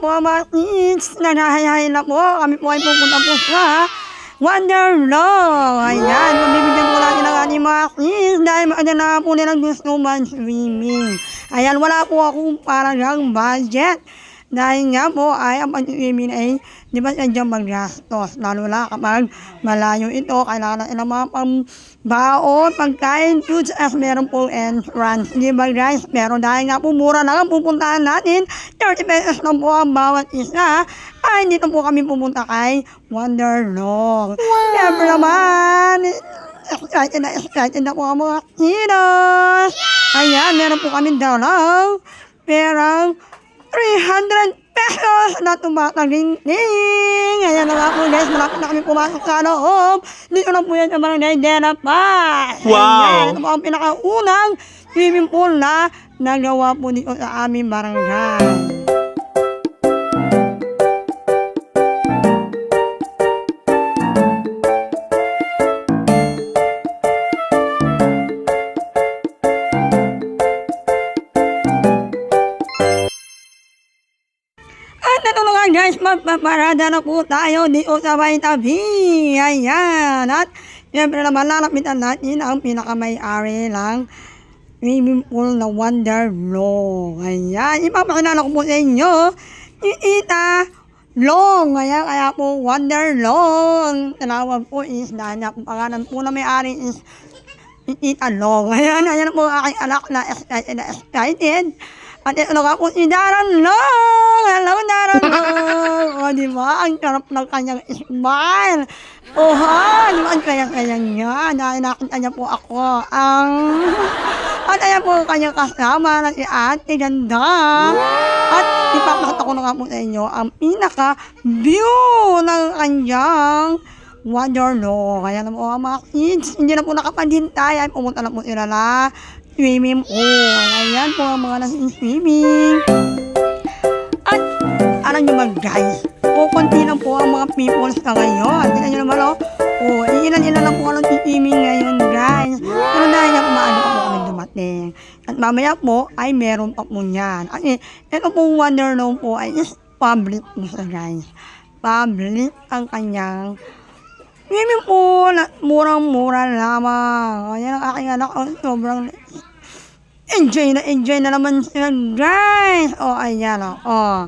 mga kids, naghahayahay na po. Kami po ay pupunta po sa Wonderlaw. Ayan, mabibigyan po natin ang ating mga kids dahil ano na po nilang gusto man swimming. Ayan, wala po akong parang budget. Dahil nga po ay ang pag-swimming ay di ba sadyang maggastos. Lalo na kapag malayo ito, kailangan ng mga pambaon, pagkain, foods, as meron po entrance. Di ba guys? Pero dahil nga po mura lang ang pupuntahan natin, 30 pesos lang po ang bawat isa, ay dito po kami pumunta kay Wonderlong. Siyempre naman, excited na excited na po ang mga kinos. Ayan, meron po kami daw lang perang 300 pesos na tumataging-ning. Ayan na nga po guys, malapit na kami pumasok sa loob. Dito na po yan sa Barangay Dela Paz. Wow! Ayan, ito po ang pinakaunang swimming pool na nagawa po dito sa aming barangay. Magpaparada na po tayo dito sa may tabi. Ayan. At siyempre naman lalapitan natin ang pinakamay-ari lang swimming pool na Wonderlaw. Ayan. Ipapakilala ko po sa inyo yung Ita Long. Ayan. Kaya po Wonderlaw. Tinawag po is dahil po pangalan po na may-ari is Ita Long. Ayan. Ayan po ang aking anak na excited na. At ito nga po si Daran Long! Hello, Daran Long! O, di ba? Ang sarap ng kanyang smile. O, ha? Di ba? Ang kaya-kaya niya. Dahil nakita niya po ako. Ang... At ayan po ang kanyang kasama na si Ate Ganda. At ipapakita ko na nga po sa inyo ang pinaka-view ng kanyang Wonderlaw. Kaya na po mga kids, hindi na po nakapandhintay. Ay pumunta na po sila na swimming pool. Ayan po ang mga nasa swimming. At alam nyo ba guys, kukunti lang po ang mga people sa ngayon. Tingnan nyo naman oh. Oh, ilan-ilan lang po ang swimming ngayon guys. Pero dahil nga kumaano pa po kami dumating. At mamaya po ay meron pa po yan. Eh, ito pong Wonderlaw po ay is public po siya guys. Public ang kanyang pool at murang-mura lamang. Ayan ang aking anak. Oh, sobrang enjoy na enjoy na naman sila guys. Oh, ayan oh. Oh,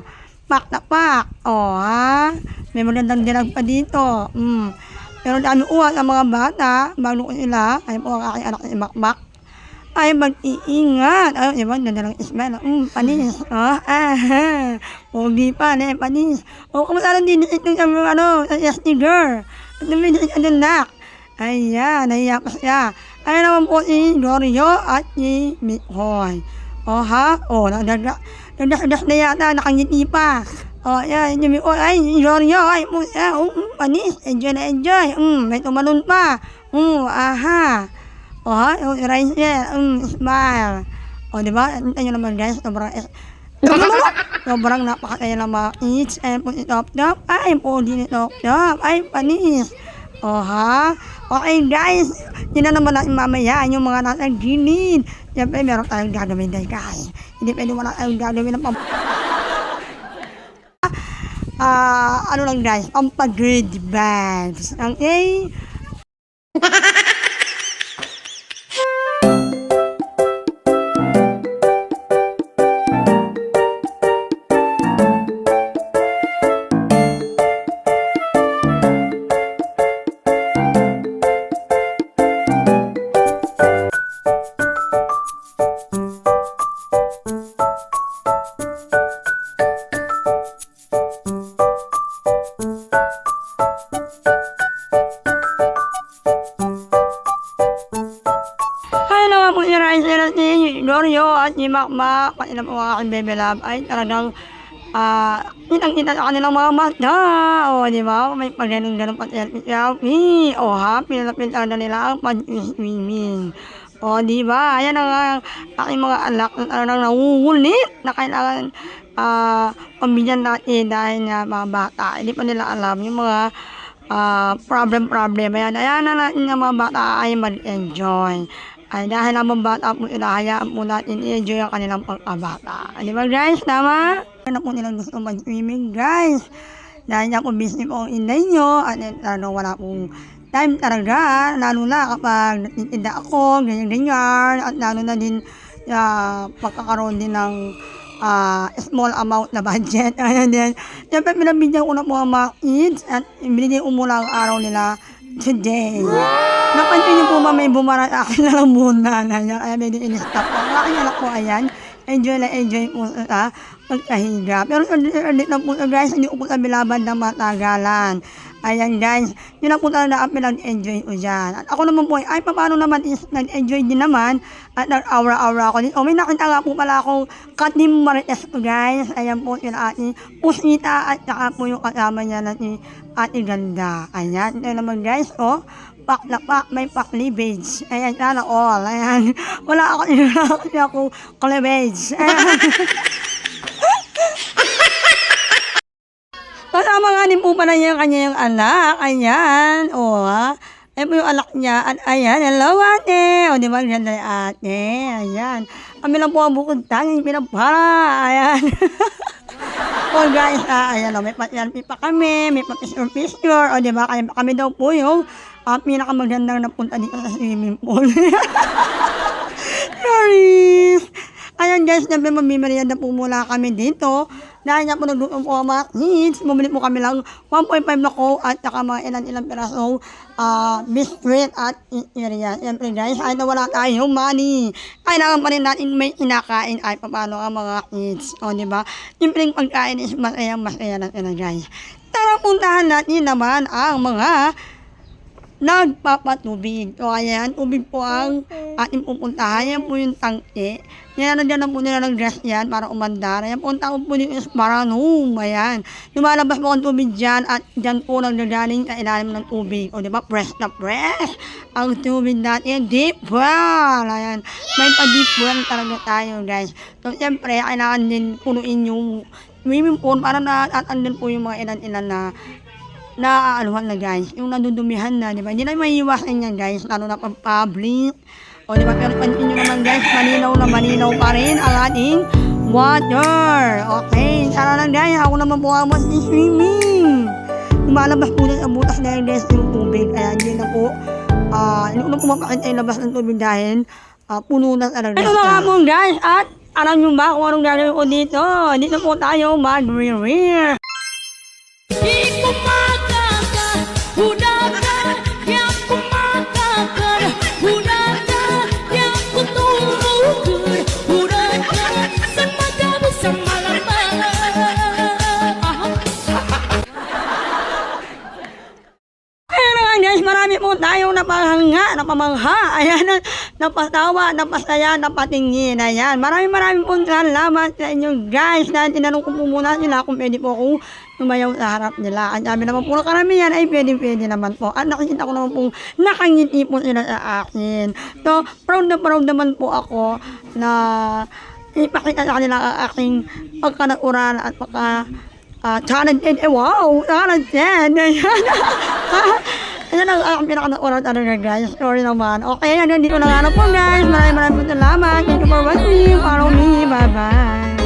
pak na pak. Oh, ha? May magandang dilag pa dito. Mm. Pero dami uwat ang mga bata. Bago ko sila, ay po ang aking anak si Makmak. Ay, mag-iingat. Ay, di ba? Ganda lang smell. Mm, panis. Oh, ah, Pogi pa, ne, panis. Oh, kamusta lang din ito yung ano, SD girl. Ano nak. Ayan, nahiya pa siya. Ay naman po si Glorio at si Mikoy. O ha? O, nagdakas na yata, nakangiti pa. O, yan, si Mikoy, ay, si Glorio, ay, po siya, um, um, panis, enjoy na enjoy. Um, may tumalon pa. Um, aha. O ha? O, Rachel, um, smile. O, di ba? Ito nyo naman guys, sobrang, sobrang napakakaya ng mga kids. Ay, po si Top Top. Ay, po din ni Top Top. Ay, panis. O ha? Okay guys, yun na naman natin mamaya yung mga nasa gilid. Siyempre meron tayong gagawin dahil guys. Hindi pwede wala tayong gagawin ng pam... Ah, ano lang guys, pampag-grade vibes. Okay? Po si Rice at si Glorio at si Makmak, pati na po ang aking baby love ay talagang ah, kitang-kita sa kanilang mga mata. O, di ba? May pag-ganun-ganun pa selfie-selfie. O, ha? Pinalapin talaga nila ang pag-swimming. O, di ba? Ayan ang aking mga anak na talagang nangungulit na kailangan ah, pambigyan natin dahil nga mga bata. Hindi pa nila alam yung mga ah, problem-problem. Ayan, ayan na natin ng mga bata ay mag-enjoy. Ay dahil naman bata po sila, hayaan po natin i-enjoy ang kanilang pagkabata. Di ba guys, tama? Ano po nilang gusto mag-swimming guys? Dahil nga po busy po ang inay nyo, at ano, wala pong time talaga, lalo na kapag natitinda ako, ganyan-ganyan, at lalo na din uh, pagkakaroon din ng ah, small amount na budget. Ayan din. Siyempre, pinabigyan ko na po ang mga kids at binigay ko muna ang araw nila today. Napansin niyo po ba may bumarat akin na lang muna na niya. Kaya medyo in-stop ko. Ang aking anak ko, ayan. Enjoy na enjoy po sa pagkahiga. Pero ulit na po guys, hindi ko po sa bilaban ng matagalan. Ayan guys, yun lang po talaga ang pinag-enjoy ko dyan. At ako naman po ay, paano naman is nag-enjoy din naman at nag-aura-aura ako din. O may nakita nga po pala akong katim marites ko guys. Ayan po sila ating pusita at saka po yung kasama niya na si ate ganda. Ayan, ito naman guys, oh pak na pak, may pak cleavage. Ayan, sana all. Ayan, wala ako, wala ako, ako cleavage. Ayan. Kasama nga din po pala niya yung kanyang anak. Ayan. O, ha? Ayan po yung anak niya. At ayan, hello ate. O, di ba? Ganda ni ate. Ayan. Kami lang po ang bukod tanging pinapara. Ayan. O guys, ah, ayan o, may patyalpi pa kami. May pa-picture-picture. O, di ba? Kaya kami daw po yung uh, pinakamagandang napunta dito sa swimming pool. Sorry. Ayan guys, siyempre mamimerienda po muna kami dito. Po nagluto po ang mga kids, bumili po kami lang 1.5 na ko at saka mga ilan-ilang piraso uh, biscuit at area. Siyempre guys, ay nawala tayong money. Kailangan pa rin natin may kinakain ay paano ang mga kids. O di ba? Siyempre pagkain is masaya masaya na sila guys. Tara puntahan natin naman ang mga nagpapatubig. O ayan, tubig po ang ating pupuntahan. Yan po yung tangke. Yan, nandiyan na po nila ng gas yan para umandar. Yan po ang tawag po dito is maranum. Ayan. Lumalabas po ang tubig dyan at dyan po nagdagaling sa ilalim ng tubig. O di ba, press na press. Ang tubig natin, deep well. Ayan. May pa-deep well talaga tayo, guys. So, siyempre, kailangan din punuin yung swimming pool para na at andun po yung mga ilan-ilan na naaaluhan na guys. Yung nadudumihan na, di ba? Hindi na may iwasan yan guys, lalo na pag public. O di ba? Pero pansin nyo naman guys, malinaw na malinaw pa rin ang ating water. Okay, tara lang guys, ako naman po ang swimming. Lumalabas po na sa butas na yung guys yung tubig. Kaya hindi na po, ah, hindi ko na po mapakita yung labas ng tubig dahil ah, puno na talaga. Ito na nga po guys, at alam nyo ba kung anong gagawin ko dito? Dito po tayo mag-rear. Marami po tayong napahanga, napamangha, ayan, napatawa, napasaya, napatingin, ayan. Maraming maraming po salamat sa inyo guys, dahil tinanong ko po muna sila kung pwede po akong tumayaw sa harap nila. Ang sabi naman po ng karamihan ay pwede pwede naman po. At nakikita ko naman po nakangiti po sila sa akin. So, proud na proud naman po ako na ipakita sa kanila ang aking pagkanauran at pagka uh, talented. Eh, wow! Talented! Ayan. Ayan ang aking pinaka-oral talaga guys. Sorry naman. Okay, hanggang dito na na po guys. Maraming maraming salamat. Thank you for watching. Follow me. Bye-bye.